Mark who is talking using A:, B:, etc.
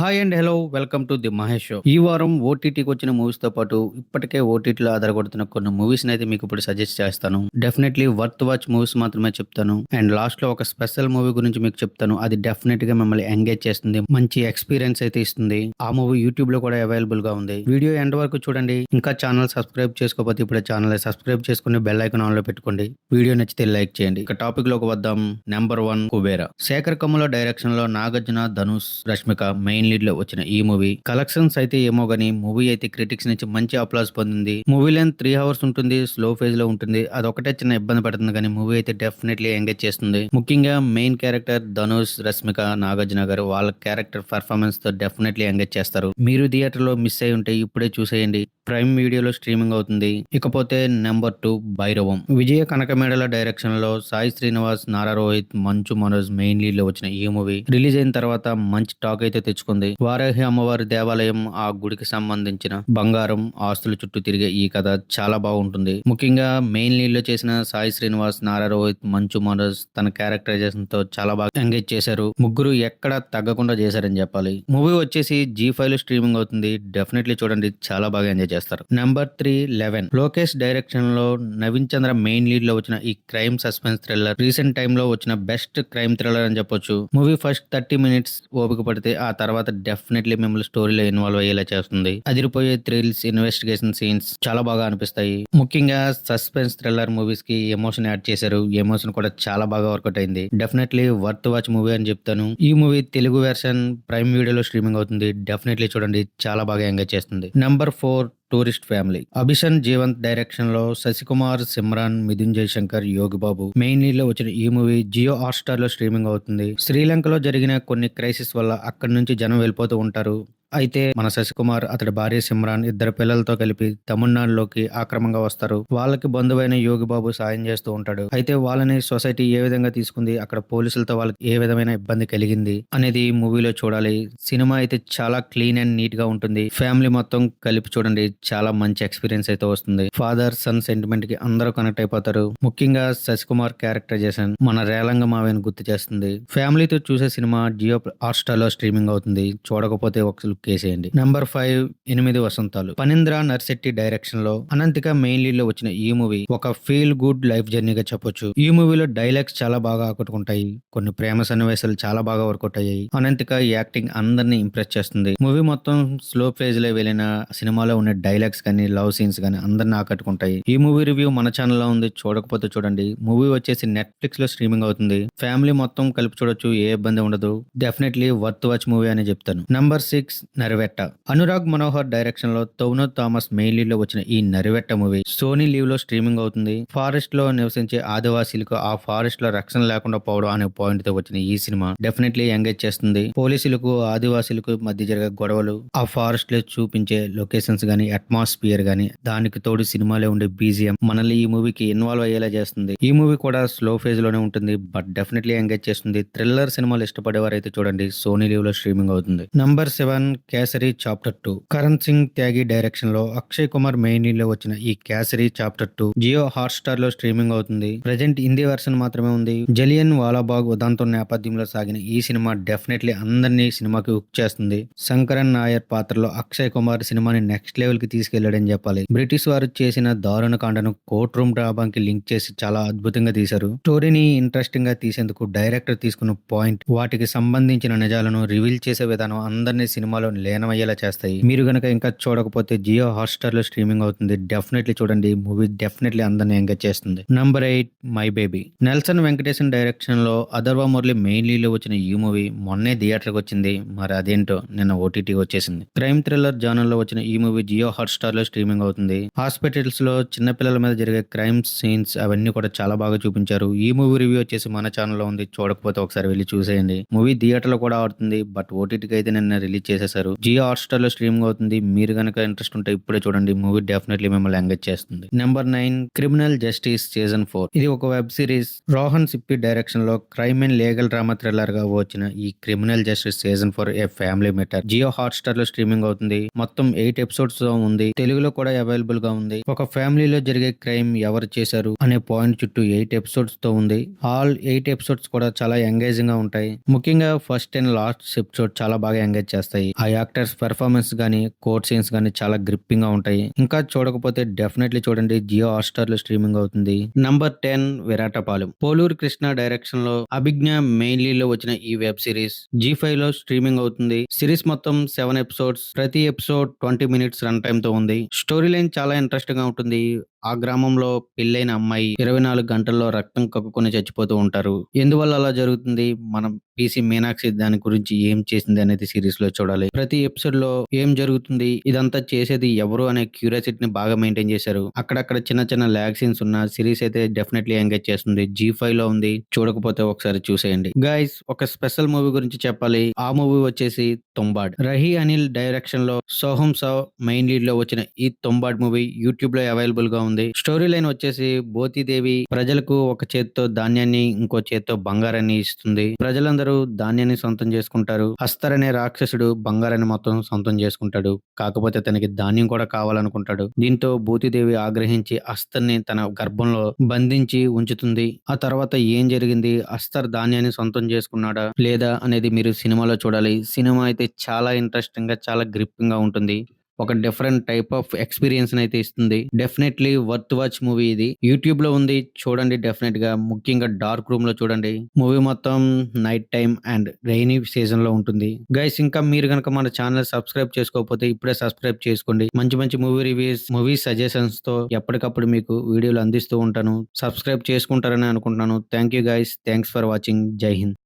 A: Hi and hello welcome to the Mahesh show ఈ వారం ఓటీటీకి వచ్చిన మూవీస్తో పాటు ఇప్పటికే ఓటీటీలో ఆధారపడుతున్న కొన్ని మూవీస్ని అయితే మీకు ఇప్పుడు సజెస్ట్ చేస్తాను. డెఫినెట్లీ వర్త్ వాచ్ మూవీస్ మాత్రమే చెప్తాను. అండ్ లాస్ట్లో ఒక స్పెషల్ మూవీ గురించి మీకు చెప్తాను. అది డెఫినెట్గా మిమ్మల్ని ఎంగేజ్ చేస్తుంది. మంచి ఎక్స్పీరియన్స్ అయితే ఇస్తుంది. ఆ మూవీ యూట్యూబ్లో కూడా అవైలబుల్గా ఉంది. వీడియో ఎండ్ వరకు చూడండి. ఇంకా ఛానల్ సబ్స్క్రైబ్ చేసుకోకపోతే ఇప్పుడు ఛానల్ సబ్స్క్రైబ్ చేసుకుని బెల్ ఐకాన్ ఆన్లో పెట్టుకోండి. వీడియో నచ్చితే లైక్ చేయండి. ఇక టాపిక్లోకి వద్దాం. నెంబర్ వన్ కుబేరా శేఖర్ కమ్ముల డైరెక్షన్లో నాగార్జున ధనుష్ రష్మిక మెయిన్ లీడ్లో వచ్చిన ఈ మూవీ. కలెక్షన్స్ అయితే ఏమో గానీ మూవీ అయితే క్రిటిక్స్ నుంచి మంచి అప్లాస్ పొందింది. మూవీ లెంత్ త్రీ అవర్స్ ఉంటుంది స్లో ఫేజ్లో ఉంటుంది. అదొకటే చిన్న ఇబ్బంది పడుతుంది కానీ మూవీ అయితే డెఫినెట్లీ ఎంగేజ్ చేస్తుంది. ముఖ్యంగా మెయిన్ క్యారెక్టర్ ధనుష్ రష్మిక నాగార్జున గారు వాళ్ళ క్యారెక్టర్ పర్ఫార్మెన్స్తో డెఫినెట్లీ ఎంగేజ్ చేస్తారు. మీరు థియేటర్లో మిస్ అయి ఉంటే ఇప్పుడే చూసేయండి. ప్రైమ్ వీడియోలో స్ట్రీమింగ్ అవుతుంది. ఇకపోతే నెంబర్ టూ భైరవం. విజయ కనకమేడల డైరెక్షన్లో సాయి శ్రీనివాస్ నారా రోహిత్ మంచు మనోజ్ మెయిన్ లీడ్లో వచ్చిన ఈ మూవీ. రిలీజ్ అయిన తర్వాత మంచి టాక్ అయితే తెచ్చుకుంది. వారాహి అమ్మవారి దేవాలయం ఆ గుడికి సంబంధించిన బంగారం ఆస్తుల చుట్టూ తిరిగే ఈ కథ చాలా బాగుంటుంది. ముఖ్యంగా మెయిన్ లీడ్లో చేసిన సాయి శ్రీనివాస్ నారా రోహిత్ మంచు మనోజ్ తన క్యారెక్టరైజేషన్తో చాలా బాగా ఎంగేజ్ చేశారు. ముగ్గురు ఎక్కడ తగ్గకుండా చేశారని చెప్పాలి. మూవీ వచ్చేసి జీ ఫైవ్లో స్ట్రీమింగ్ అవుతుంది. డెఫినెట్లీ చూడండి. చాలా బాగా ఎంజాయ్ చేస్తారు. నెంబర్ త్రీ లెవెన్ లోకేష్ డైరెక్షన్లో నవీన్ చంద్ర మెయిన్ లీడ్లో వచ్చిన ఈ క్రైమ్ సస్పెన్స్ థ్రిల్లర్ రీసెంట్ టైమ్లో వచ్చిన బెస్ట్ క్రైమ్ థ్రిల్లర్ అని చెప్పొచ్చు. మూవీ ఫస్ట్ థర్టీ మినిట్స్ ఓపిక పడితే ఆ తర్వాత డెఫినెట్లీ మిమ్మల్ని స్టోరీలో ఇన్వాల్వ్ అయ్యేలా చేస్తుంది. అదిరిపోయే థ్రిల్స్ ఇన్వెస్టిగేషన్ సీన్స్ చాలా బాగా అనిపిస్తాయి. ముఖ్యంగా సస్పెన్స్ థ్రిల్లర్ మూవీస్కి ఎమోషన్ యాడ్ చేశారు. ఎమోషన్ కూడా చాలా బాగా వర్కౌట్ అయింది. డెఫినెట్లీ వర్త్ వాచ్ మూవీ అని చెప్తాను. ఈ మూవీ తెలుగు వెర్షన్ ప్రైమ్ వీడియోలో స్ట్రీమింగ్ అవుతుంది. డెఫినెట్లీ చూడండి. చాలా బాగా ఎంగేజ్ చేస్తుంది. Number four tourist family. Abhishan Jeevanth డైరెక్షన్లో శశికుమార్ సిమ్రాన్ మిథున్ జయశంకర్ యోగి బాబు మెయిన్ లీడ్లో వచ్చిన ఈ మూవీ జియో హాట్స్టార్లో స్ట్రీమింగ్ అవుతుంది. శ్రీలంకలో జరిగిన కొన్ని క్రైసిస్ వల్ల అక్కడి నుంచి జనం వెళ్ళిపోతూ ఉంటారు. అయితే మన శశికుమార్ అతడి భార్య సిమ్రాన్ ఇద్దరు పిల్లలతో కలిపి తమిళనాడులోకి ఆక్రమంగా వస్తారు. వాళ్ళకి బంధువైన యోగి బాబు సాయం చేస్తూ ఉంటాడు. అయితే వాళ్ళని సొసైటీ ఏ విధంగా తీసుకుంది అక్కడ పోలీసులతో వాళ్ళకి ఏ విధమైన ఇబ్బంది కలిగింది అనేది మూవీలో చూడాలి. సినిమా అయితే చాలా క్లీన్ అండ్ నీట్గా ఉంటుంది. ఫ్యామిలీ మొత్తం కలిపి చూడండి చాలా మంచి ఎక్స్పీరియన్స్ అయితే వస్తుంది. ఫాదర్ సన్ సెంటిమెంట్కి అందరూ కనెక్ట్ అయిపోతారు. ముఖ్యంగా శశికుమార్ క్యారెక్టరైజేషన్ మన రేలంగ మావేని గుర్తు చేస్తుంది. ఫ్యామిలీతో చూసే సినిమా జియో హాట్స్టార్లో స్ట్రీమింగ్ అవుతుంది. చూడకపోతే ఒకసారి లుక్ వేసేయండి నెంబర్ ఫైవ్ ఎనిమిది వసంతాలు. పనింద్ర నర్శెట్టి డైరెక్షన్లో అనంతిక మెయిన్ లీడ్లో వచ్చిన ఈ మూవీ ఒక ఫీల్ గుడ్ లైఫ్ జర్నీగా చెప్పొచ్చు. ఈ మూవీలో డైలాగ్స్ చాలా బాగా ఆకట్టుకుంటాయి. కొన్ని ప్రేమ సన్నివేశాలు చాలా బాగా వర్కౌట్ అయ్యాయి అనంతిక యాక్టింగ్ అందరినీ ఇంప్రెస్ చేస్తుంది. మూవీ మొత్తం స్లో ఫేజ్లో వెళ్ళిన సినిమాలో ఉన్న డైలాగ్స్ కానీ లవ్ సీన్స్ కానీ అందరిని ఆకట్టుకుంటాయి. ఈ మూవీ రివ్యూ మన ఛానల్లో ఉంది. చూడకపోతే చూడండి. మూవీ వచ్చేసి నెట్ఫ్లిక్స్లో స్ట్రీమింగ్ అవుతుంది. ఫ్యామిలీ మొత్తం కలిపి చూడొచ్చు. ఏ ఇబ్బంది ఉండదు. డెఫినెట్లీ వర్త్ వాచ్ మూవీ అని చెప్తాను. Number six Narivetta. Anurag Manohar డైరెక్షన్లో తౌనో థామస్ మెయిన్ లీడ్లో వచ్చిన ఈ నరివెట్ట మూవీ సోనీ లీవ్లో స్ట్రీమింగ్ అవుతుంది. ఫారెస్ట్లో నివసించే ఆదివాసీలకు ఆ ఫారెస్ట్లో రక్షణ లేకుండా పోవడం అనే పాయింట్తో వచ్చిన ఈ సినిమా డెఫినెట్లీ ఎంగేజ్ చేస్తుంది. పోలీసులకు ఆదివాసీలకు మధ్య జరిగే గొడవలు ఆ ఫారెస్ట్లో చూపించే లొకేషన్స్ గానీ అట్మాస్ఫియర్ గానీ దానికి తోడు సినిమాలో ఉండే బీజిఎం మనల్ని ఈ మూవీకి ఇన్వాల్వ్ అయ్యేలా చేస్తుంది. ఈ మూవీ కూడా స్లో ఫేజ్లోనే ఉంటుంది బట్ డెఫినెట్లీ ఎంగేజ్ చేస్తుంది. థ్రిల్లర్ సినిమాలు ఇష్టపడేవారైతే చూడండి సోనీ లీవ్లో స్ట్రీమింగ్ అవుతుంది. Number seven Kesari chapter two. Karan Singh Tyagi డైరెక్షన్లో అక్షయ్ కుమార్ మెయిన్లో వచ్చిన ఈ Kesari chapter two Jio hot స్టార్లో streaming అవుతుంది. ప్రజెంట్ హిందీ వర్షన్ మాత్రమే ఉంది. జలియన్ వాలాబాగ్ ఉదంతం నేపథ్యంలో సాగిన ఈ సినిమా డెఫినెట్లీ అందరినీ సినిమాకి హుక్ చేస్తుంది. శంకరన్ నాయర్ పాత్రలో అక్షయ్ కుమార్ సినిమాని నెక్స్ట్ లెవెల్కి తీసుకెళ్ళాడని చెప్పాలి. బ్రిటిష్ వారు చేసిన దారుణ కాండను కోర్ట్ రూమ్ డ్రాబాకి లింక్ చేసి చాలా అద్భుతంగా తీశారు. స్టోరీని ఇంట్రెస్టింగ్గా తీసేందుకు డైరెక్టర్ తీసుకున్న పాయింట్ వాటికి సంబంధించిన నిజాలను రివీల్ చేసే విధానం అందరినీ సినిమాలో లీనమయ్యేలా చేస్తాయి. మీరు కనుక ఇంకా చూడకపోతే జియో హాట్స్టార్లో స్ట్రీమింగ్ అవుతుంది. డెఫినెట్లీ చూడండి. మూవీ డెఫినెట్లీ అందరిని ఎంగేజ్ చేస్తుంది. Number eight my baby. Nelson Venkatesan డైరెక్షన్లో అదర్వా మురళి మెయిన్లీలో లో వచ్చిన ఈ మూవీ మొన్నే థియేటర్కి వచ్చింది. మరి అదేంటో నిన్న ఓటీటీ వచ్చేసింది. క్రైమ్ థ్రిల్లర్ జానర్లో వచ్చిన ఈ మూవీ జియో హాట్ స్టార్లో స్ట్రీమింగ్ అవుతుంది. హాస్పిటల్స్లో చిన్నపిల్లల మీద జరిగే క్రైమ్ సీన్స్ అవన్నీ కూడా చాలా బాగా చూపించారు. ఈ మూవీ రివ్యూ వచ్చేసి మన ఛానల్లో ఉంది. చూడకపోతే ఒకసారి వెళ్ళి చూసేయండి. మూవీ థియేటర్లో కూడా ఆడుతుంది. బట్ ఓటీటీకి అయితే నిన్న రిలీజ్ చేసేసారు. చేశారు. జియో హాట్స్టార్లో స్ట్రీమింగ్ అవుతుంది. మీరు గనక ఇంట్రెస్ట్ ఉంటే ఇప్పుడే చూడండి. మూవీ డెఫినెట్లీ మిమ్మల్ని ఎంగేజ్ చేస్తుంది. Number nine criminal justice season four. ఇది ఒక వెబ్ సిరీస్. రోహన్ సిప్పి డైరెక్షన్లో క్రైమ్ అండ్ లీగల్ డ్రామా థ్రిల్లర్గా వచ్చిన ఈ criminal justice season four a family matter Jio హాట్స్టార్లో streaming అవుతుంది. మొత్తం ఎయిట్ ఎపిసోడ్స్తో ఉంది. తెలుగులో కూడా అవైలబుల్గా ఉంది. ఒక ఫ్యామిలీలో జరిగే క్రైమ్ ఎవరు చేశారు అనే పాయింట్ చుట్టూ ఎయిట్ ఎపిసోడ్స్తో ఉంది. ఆల్ ఎయిట్ ఎపిసోడ్స్ కూడా చాలా ఎంగేజింగ్గా ఉంటాయి. ముఖ్యంగా ఫస్ట్ అండ్ లాస్ట్ ఎపిసోడ్ చాలా బాగా ఎంగేజ్ చేస్తాయి. ఆ యాక్టర్స్ పెర్ఫార్మెన్స్ కానీ కోర్ట్ సీన్స్ కానీ చాలా గ్రిప్పింగ్గా ఉంటాయి. ఇంకా చూడకపోతే డెఫినెట్లీ చూడండి జియో హాట్స్టార్లో స్ట్రీమింగ్ అవుతుంది. Number ten Viratapalem. Poluru Krishna డైరెక్షన్లో అభిజ్ఞ మెయిన్లో వచ్చిన ఈ వెబ్ సిరీస్ జీ ఫైవ్లో స్ట్రీమింగ్ అవుతుంది. సిరీస్ మొత్తం సెవెన్ ఎపిసోడ్స్. ప్రతి ఎపిసోడ్ ట్వంటీ మినిట్స్ రన్ టైమ్తో ఉంది. స్టోరీ లైన్ చాలా ఇంట్రెస్టింగ్గా ఉంటుంది. ఆ గ్రామంలో పెళ్ళైన అమ్మాయి ఇరవై నాలుగు గంటల్లో రక్తం కక్కుకొని చచ్చిపోతూ ఉంటారు. ఎందువల్ల అలా జరుగుతుంది? మనం పీసీ మీనాక్షి దాని గురించి ఏం చేసింది అనేది సిరీస్లో చూడాలి. ప్రతి ఎపిసోడ్లో ఏం జరుగుతుంది? ఇదంతా చేసేది ఎవరు అనే క్యూరియాసిటీని బాగా మెయింటైన్ చేశారు. అక్కడక్కడ చిన్న చిన్న ల్యాగ్ సీన్స్ ఉన్న సిరీస్ అయితే డెఫినెట్లీ ఎంగేజ్ చేస్తుంది. జీ ఫైవ్లో ఉంది. చూడకపోతే ఒకసారి చూసేయండి. గైస్ ఒక స్పెషల్ మూవీ గురించి చెప్పాలి. ఆ మూవీ వచ్చేసి తొంబాడ్. రహి అనిల్ డైరెక్షన్లో సోహం సావ్ మెయిన్ లీడ్లో వచ్చిన ఈ తొంబాడ్ మూవీ యూట్యూబ్లో అవైలబుల్గా ఉంది. స్టోరీ లైన్ వచ్చేసి బోతిదేవి ప్రజలకు ఒక చేత్తో ధాన్యాన్ని ఇంకో చేత్తో బంగారాన్ని ఇస్తుంది. ప్రజలందరూ ధాన్యాన్ని సొంతం చేసుకుంటారు. అస్తర్ అనే రాక్షసుడు బంగారాన్ని మొత్తం సొంతం చేసుకుంటాడు. కాకపోతే తనకి ధాన్యం కూడా కావాలనుకుంటాడు. దీంతో బూతిదేవి ఆగ్రహించి అస్తర్ని తన గర్భంలో బంధించి ఉంచుతుంది. ఆ తర్వాత ఏం జరిగింది? అస్తర్ ధాన్యాన్ని సొంతం చేసుకున్నాడా? లేదా? అనేది మీరు సినిమాలో చూడాలి. సినిమా అయితే చాలా ఇంట్రెస్టింగ్గా చాలా గ్రిప్పింగ్గా ఉంటుంది. ఒక డిఫరెంట్ టైప్ ఆఫ్ ఎక్స్పీరియన్స్ అయితే ఇస్తుంది. డెఫినెట్లీ వర్త్ వాచ్ మూవీ ఇది. యూట్యూబ్లో ఉంది. చూడండి డెఫినెట్గా. ముఖ్యంగా డార్క్ రూమ్లో చూడండి. మూవీ మొత్తం నైట్ టైం అండ్ రైనీ సీజన్లో ఉంటుంది. గైస్ ఇంకా మీరు కనుక మన ఛానల్ సబ్స్క్రైబ్ చేసుకోకపోతే ఇప్పుడే సబ్స్క్రైబ్ చేసుకోండి. మంచి మంచి మూవీ రివ్యూస్ మూవీ సజెషన్స్తో ఎప్పటికప్పుడు మీకు వీడియోలు అందిస్తూ ఉంటాను. సబ్స్క్రైబ్ చేసుకుంటారని అనుకుంటున్నాను. Thank you guys thanks for watching జై హింద్